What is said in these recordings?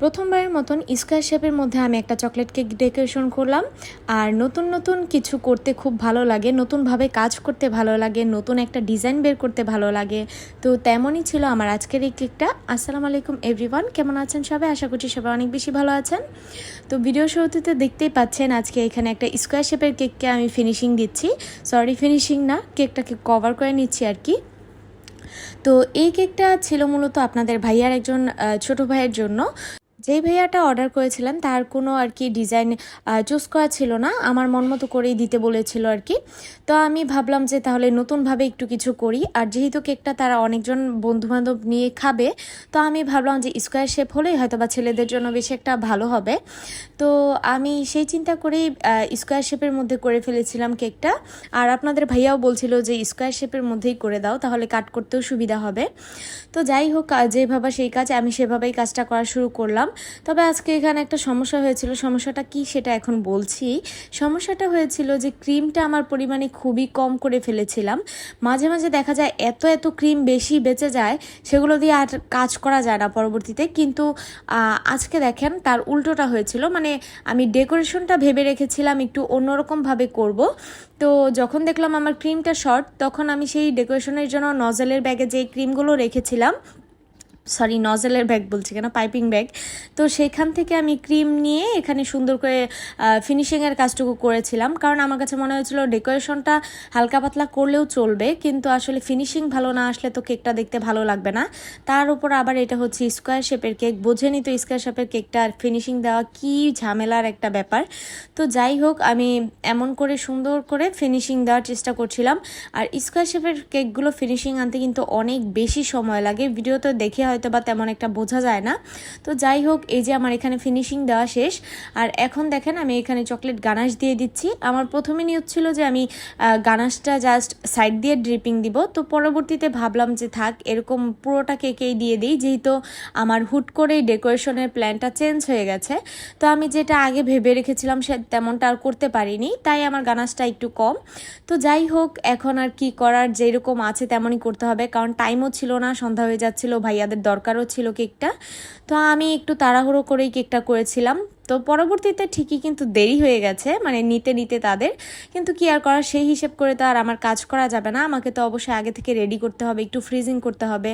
প্রথমবারের মতন স্কোয়ার শেপের মধ্যে আমি একটা চকলেট কেক ডেকোরেশন করলাম। আর নতুন নতুন কিছু করতে খুব ভালো লাগে, নতুনভাবে কাজ করতে ভালো লাগে, নতুন একটা ডিজাইন বের করতে ভালো লাগে। তো তেমনই ছিল আমার আজকের এই কেকটা আসসালামু আলাইকুম এভরিওয়ান কেমন আছেন সবাই? আশা করছি সবাই অনেক বেশি ভালো আছেন। তো ভিডিও শুরুতে দেখতেই পাচ্ছেন আজকে এখানে একটা স্কোয়ার শেপের কেককে আমি ফিনিশিং দিচ্ছি। সরি ফিনিশিং না কেকটাকে কভার করে নিচ্ছি আর কি। তো এই কেকটা ছিল মূলত আপনাদের ভাইয়ার একজন ছোট ভাইয়ের জন্য। যেই ভাইয়াটা অর্ডার করেছিলেন, তার কোনো আর কি ডিজাইন চুজ করা ছিল না। আমার মন মতো করেই দিতে বলেছিল আর কি। তো আমি ভাবলাম যে তাহলে নতুনভাবে একটু কিছু করি। আর যেহেতু কেকটা তারা অনেকজন বন্ধুবান্ধব নিয়ে খাবে, তো আমি ভাবলাম যে স্কোয়ার শেপ হলেই হয়তো বা ছেলেদের জন্য বেশি একটা ভালো হবে। তো আমি সেই চিন্তা করেই স্কোয়ার শেপের মধ্যে করে ফেলেছিলাম কেকটা। আর আপনাদের ভাইয়াও বলছিল যে স্কোয়ার শেপের মধ্যেই করে দাও, তাহলে কাট করতেও সুবিধা হবে। তো যাই হোক যেভাবে সেই কাজ, আমি সেভাবেই কাজটা করা শুরু করলাম। তবে আজকে এখানে একটা সমস্যা হয়েছিল। সমস্যাটা কি সেটা এখন বলছি। সমস্যাটা হয়েছিল যে ক্রিমটা আমার পরিমাণে খুবই কম করে ফেলেছিলাম। মাঝে মাঝে দেখা যায় এত এত ক্রিম বেশি বেঁচে যায়, সেগুলো দিয়ে আর কাজ করা যায় না পরবর্তীতে। কিন্তু আজকে দেখেন তার উল্টোটা হয়েছিল। মানে আমি ডেকোরেশনটা ভেবে রেখেছিলাম একটু অন্যরকমভাবে করব। তো যখন দেখলাম আমার ক্রিমটা শর্ট, তখন আমি সেই ডেকোরেশনের জন্য নজলের ব্যাগে যে ক্রিমগুলো রেখেছিলাম সরি নজেলের ব্যাগ বলছি কেন? পাইপিং ব্যাগ তো সেখান থেকে আমি ক্রিম নিয়ে এখানে সুন্দর করে ফিনিশিংয়ের কাজটুকু করেছিলাম। কারণ আমার কাছে মনে হয়েছিল ডেকোরেশনটা হালকা পাতলা করলেও চলবে, কিন্তু আসলে ফিনিশিং ভালো না আসলে তো কেকটা দেখতে ভালো লাগবে না। তার উপর আবার এটা হচ্ছে স্কোয়ার শেপের কেক বোঝেনি তো স্কোয়ার শেপের কেকটা ফিনিশিং দেওয়া কি ঝামেলার একটা ব্যাপার। তো যাই হোক, আমি এমন করে সুন্দর করে ফিনিশিং দেওয়ার চেষ্টা করছিলাম। আর স্কোয়ার শেপের কেকগুলো ফিনিশিং আনতে কিন্তু অনেক বেশি সময় লাগে। ভিডিওতে দেখে হয়তো বা তেমন একটা বোঝা যায় না। তো যাই হোক, এই যে আমার এখানে ফিনিশিং দেওয়া শেষ। আর এখন দেখেন, আমি এখানে চকলেট গানাশ দিয়ে দিচ্ছি। আমার প্রথমে নিয়ত ছিল যে আমি গানাশটা জাস্ট সাইড দিয়ে ড্রিপিং দিব। তো পরবর্তীতে ভাবলাম যে থাক, এরকম পুরোটা কেকেই দিয়ে দিই। যেহেতু আমার হুট করেই ডেকোরেশনের প্ল্যানটা চেঞ্জ হয়ে গেছে। তো আমি যেটা আগে ভেবে রেখেছিলাম, সে তেমনটা আর করতে পারিনি। তাই আমার গানাশটা একটু কম। তো যাই হোক, এখন আর কি করার, যেরকম আছে তেমনই করতে হবে। কারণ টাইমও ছিল না, সন্ধ্যা হয়ে যাচ্ছিল, ভাইয়াদের দরকারও ছিল কেকটা। তো আমি একটু তাড়াহুড়ো করেই কেকটা করেছিলাম। তো পরবর্তীতে ঠিকই কিন্তু দেরি হয়ে গেছে মানে নিতে নিতে তাদের। কিন্তু কি আর করার, সেই হিসেব করে তো আর আমার কাজ করা যাবে না। আমাকে তো অবশ্যই আগে থেকে রেডি করতে হবে, একটু ফ্রিজিং করতে হবে।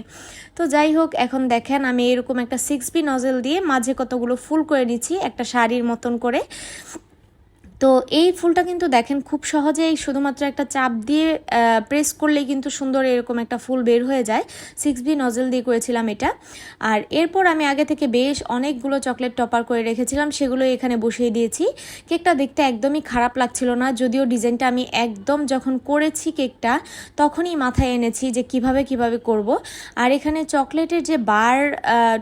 তো যাই হোক, এখন দেখেন আমি এরকম একটা সিক্স বি নজেল দিয়ে মাঝে কতগুলো ফুল করে নিচ্ছি, একটা শাড়ির মতন করে। তো এই ফুলটা কিন্তু দেখেন খুব সহজেই শুধুমাত্র একটা চাপ দিয়ে প্রেস করলেই কিন্তু সুন্দর এরকম একটা ফুল বের হয়ে যায়। সিক্স বি নজেল দিয়ে করেছিলাম এটা। আর এরপর আমি আগে থেকে বেশ অনেকগুলো চকলেট টপার করে রেখেছিলাম সেগুলো এখানে বসিয়ে দিয়েছি। কেকটা দেখতে একদমই খারাপ লাগছিল না, যদিও ডিজাইনটা আমি একদম যখন করেছি কেকটা, তখনই মাথায় এনেছি যে কীভাবে কীভাবে করব। আর এখানে চকলেটের যে বার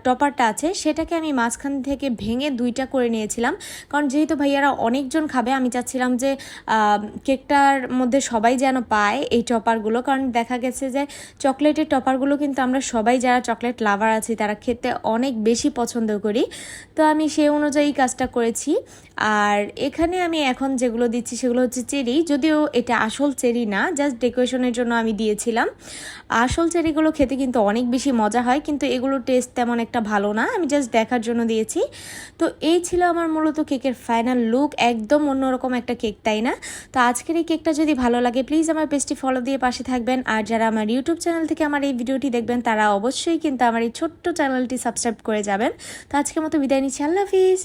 টপারটা আছে, সেটাকে আমি মাঝখান থেকে ভেঙে দুইটা করে নিয়েছিলাম। কারণ যেহেতু ভাইয়ারা অনেকজন খাবে আমি চাচ্ছিলাম যে কেকটার মধ্যে সবাই যেন পায় এই টপারগুলো। কারণ দেখা গেছে যে, চকলেটের টপারগুলো কিন্তু আমরা সবাই যারা চকলেট লাভার আছি, তারা খেতে অনেক বেশি পছন্দ করি। তো আমি সেই অনুযায়ী কাজটা করেছি। আর এখানে আমি এখন যেগুলো দিচ্ছি, সেগুলো হচ্ছে চেরি। যদিও এটা আসল চেরি না জাস্ট ডেকোরেশনের জন্য আমি দিয়েছিলাম। আসল চেরিগুলো খেতে কিন্তু অনেক বেশি মজা হয়, কিন্তু এগুলো টেস্ট তেমন একটা ভালো না। আমি জাস্ট দেখার জন্য দিয়েছি। তো এই ছিল আমার মূলত কেকের ফাইনাল লুক একদম অন্যরকম একটা কেক, তাই না? তো আজকের এই কেকটা যদি ভালো লাগে প্লিজ আমার পেজটি ফলো দিয়ে পাশে থাকবেন। আর যারা আমার ইউটিউব চ্যানেল থেকে আমার এই ভিডিওটি দেখবেন, তারা অবশ্যই কিন্তু আমার এই ছোট্ট চ্যানেলটি সাবস্ক্রাইব করে যাবেন। তো আজকের মতো বিদায় নিচ্ছি। আল্লাহ হাফিজ।